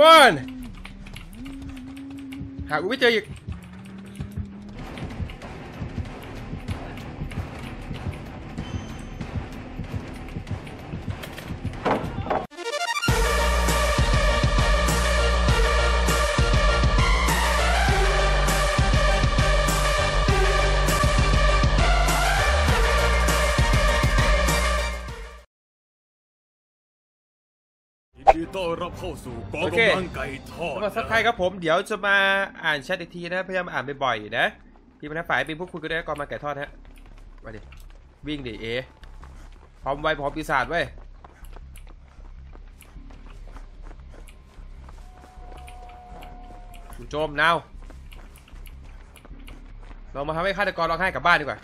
ป้อนหากู ต้อนรับเข้าสู่กองโอเคกำลังไก่ทอดสำหรับสักใครครับผม เดี๋ยวจะมาอ่านแชทอีกทีนะ พยายามอ่านบ่อยๆนะพี่พนักฝ่ายเป็นพวกคุณก็ได้ก่อนมาไก่ทอดฮะมาดิ วิ่งดิเอ พร้อมไวพร้อมปีศาจไว้ยจู่โจมนาวเรามาทำให้ฆาตกรร้องไห้กลับบ้านดีกว่า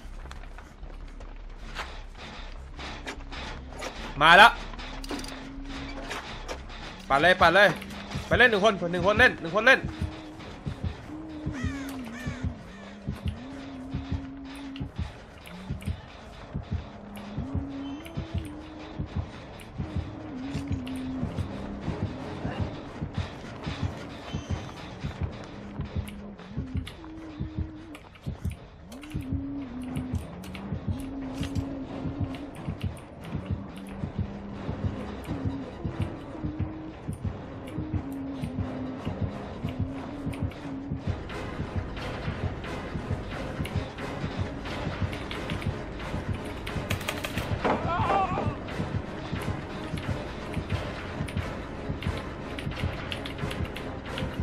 มาแล้ว ปัดเลยปัดเลย ไปเล่นหนึ่งคนหนึ่งคนเล่นหนึ่งคนเล่น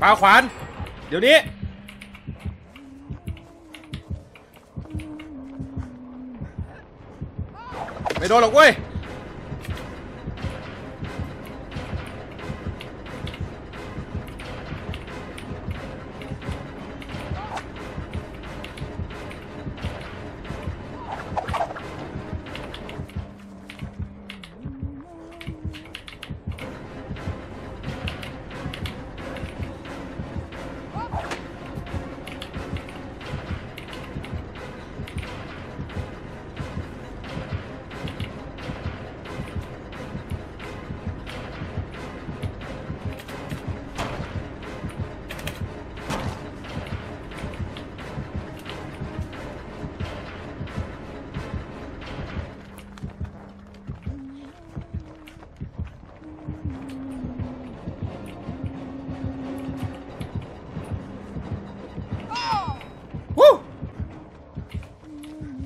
าขวาน เดี๋ยวนี้ ไม่โดนหรอกเว้ย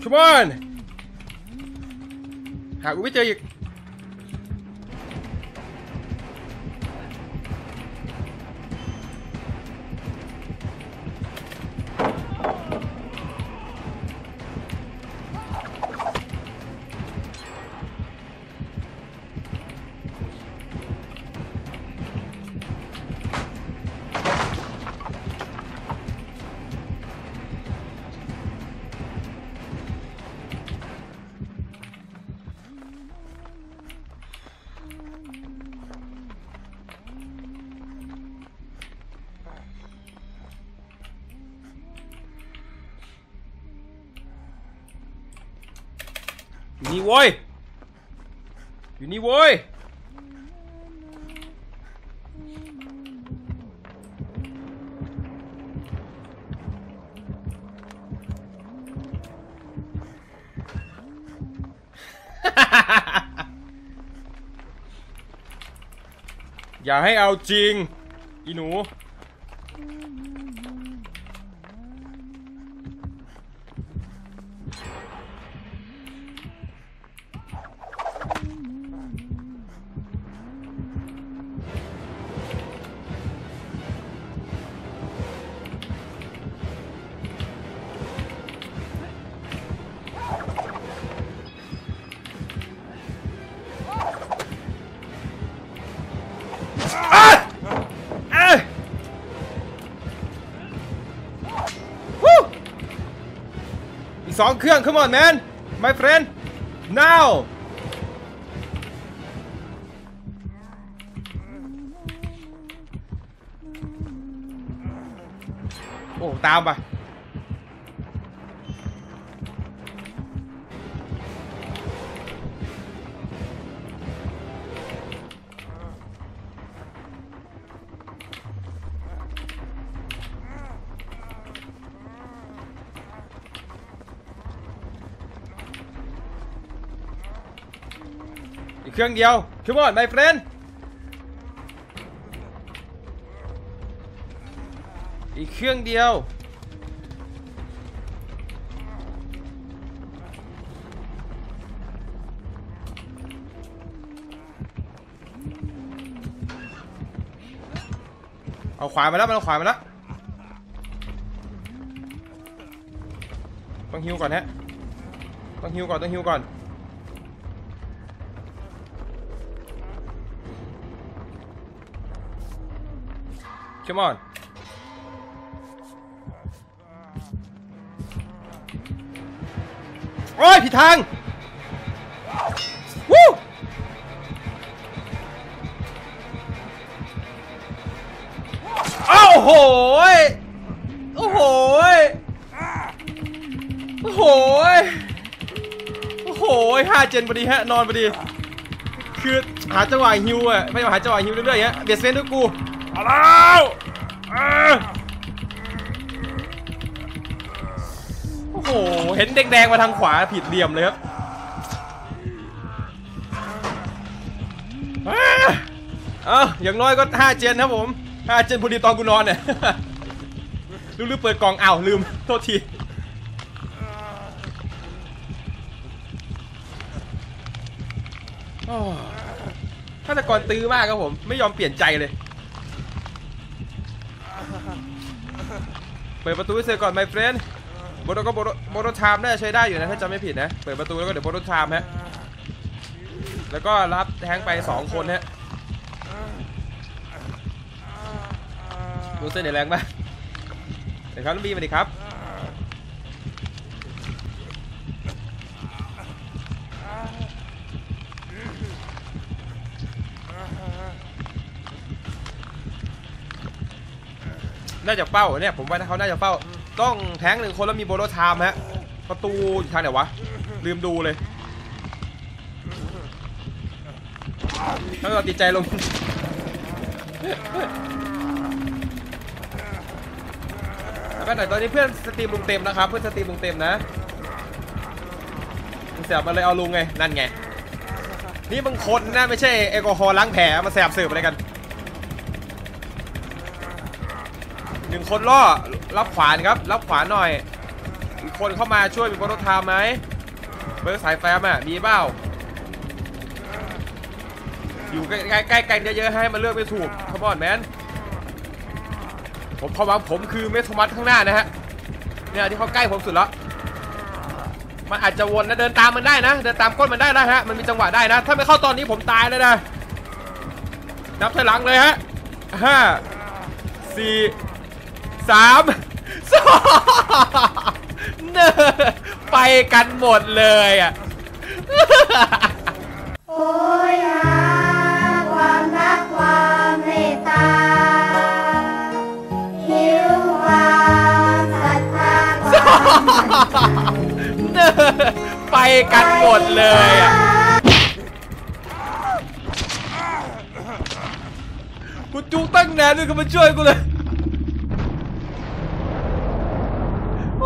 come on หากูไม่ อยู่นี่โว้ย อยู่นี่โว้ย อย่าให้เอาจริง อีหนู สองเครื่อง come on man my friend now โอ้ ตามไป เครื่องเดียว come on my friend อีกเครื่องเดียวเอาขวามาแล้วมันเอาขวามาแล้วต้องฮิวก่อนฮะต้องฮิวก่อนต้องฮิวก่อน ยโอ้โหยห้าเจนพอดีฮะนอนพอดีคือหาจังหวะฮิวอะไม่หาจังหวะฮิวเรื่อยๆฮะเบียดเซนด้วยกู เอาแล้วโอ้โห เห็นแดงๆมาทางขวาผิดเหลี่ยมเลยครับเอ้าอย่างน้อยก็ห้าเจนครับผมห้าเจนพอดีตอนกูนอนเนี่ยลืมเปิดกล่องอ้าวลืม โทษทีโอ้ฆาตกรตื้อมากครับผม ไม่ยอมเปลี่ยนใจเลย เปิดประตูให้เสร็จก่อน my friend โบโดก็โบโดโบโดชามน่าจะใช้ได้อยู่นะถ้าจำไม่ผิดนะเปิดประตูแล้วก็เดี๋ยวโบโดชามฮะแล้วก็รับแทงไปสองคนฮะดูเส้นเดี๋ยแรงมากเดี๋ยวครับน้องบีมาดิครับ น่าจะเป้าเนี่ยผมว่าถ้าเขาน่าจะเป้า ต้องแทงหนึ่งคนแล้วมีโบโลไทม์ฮะ ประตูอยู่ทางไหนวะ ลืมดูเลยถ้าเราติดใจลงแล้วก็หนตอนนี้เพื่อนสตรีมลุงเต็มนะครับ เพื่อนสตรีมลุงเต็มนะมึงแสบมาเลยเอาลุงไง นั่นไง นี่บางคนนะไม่ใช่แอลกอฮอล์ล้างแผลมาแสบเสิร์ฟอะไรกัน หนึ่งคนล่อรับขวานครับ รับขวานหน่อยอีกคนเข้ามาช่วยมีโปรโตไทม์ไหมเบอร์สายแฟมอะมีเปล่าอยู่ใกล้ใกล้กันเยอะๆให้มันเลือกไม่ถูกขบอนแมนผมความหวังผมคือเมทมัสข้างหน้านะฮะเนี่ยที่เขาใกล้ผมสุดแล้วมันอาจจะวนนะเดินตามมันได้นะ เดินตามก้นมันได้นะฮะมันมีจังหวะได้นะ ถ้าไม่เข้าตอนนี้ผมตายเลยนะนับถอยหลังเลยฮะห้าสี่ สามสองหนึ่งไปกันหมดเลยอะโอ้ยหาความรักความเมตตาหิวความศรัทธาความหนึ่งไปกันหมดเลยอะกูจูตั้งแนนด้วยก็มาช่วยกูเลย โอ้โห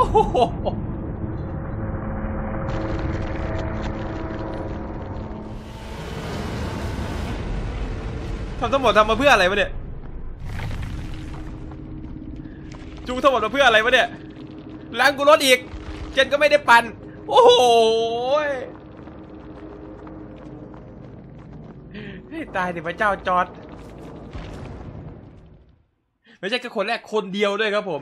ทำทั้งหมดทำมาเพื่ออะไรวะเนี่ย จูทั้งหมดมาเพื่ออะไรวะเนี่ยล้างกูรถอีก เจนก็ไม่ได้ปันโอ้โหตายดิพระเจ้าจอด ไม่ใช่แค่คนแรกคนเดียวด้วยครับผม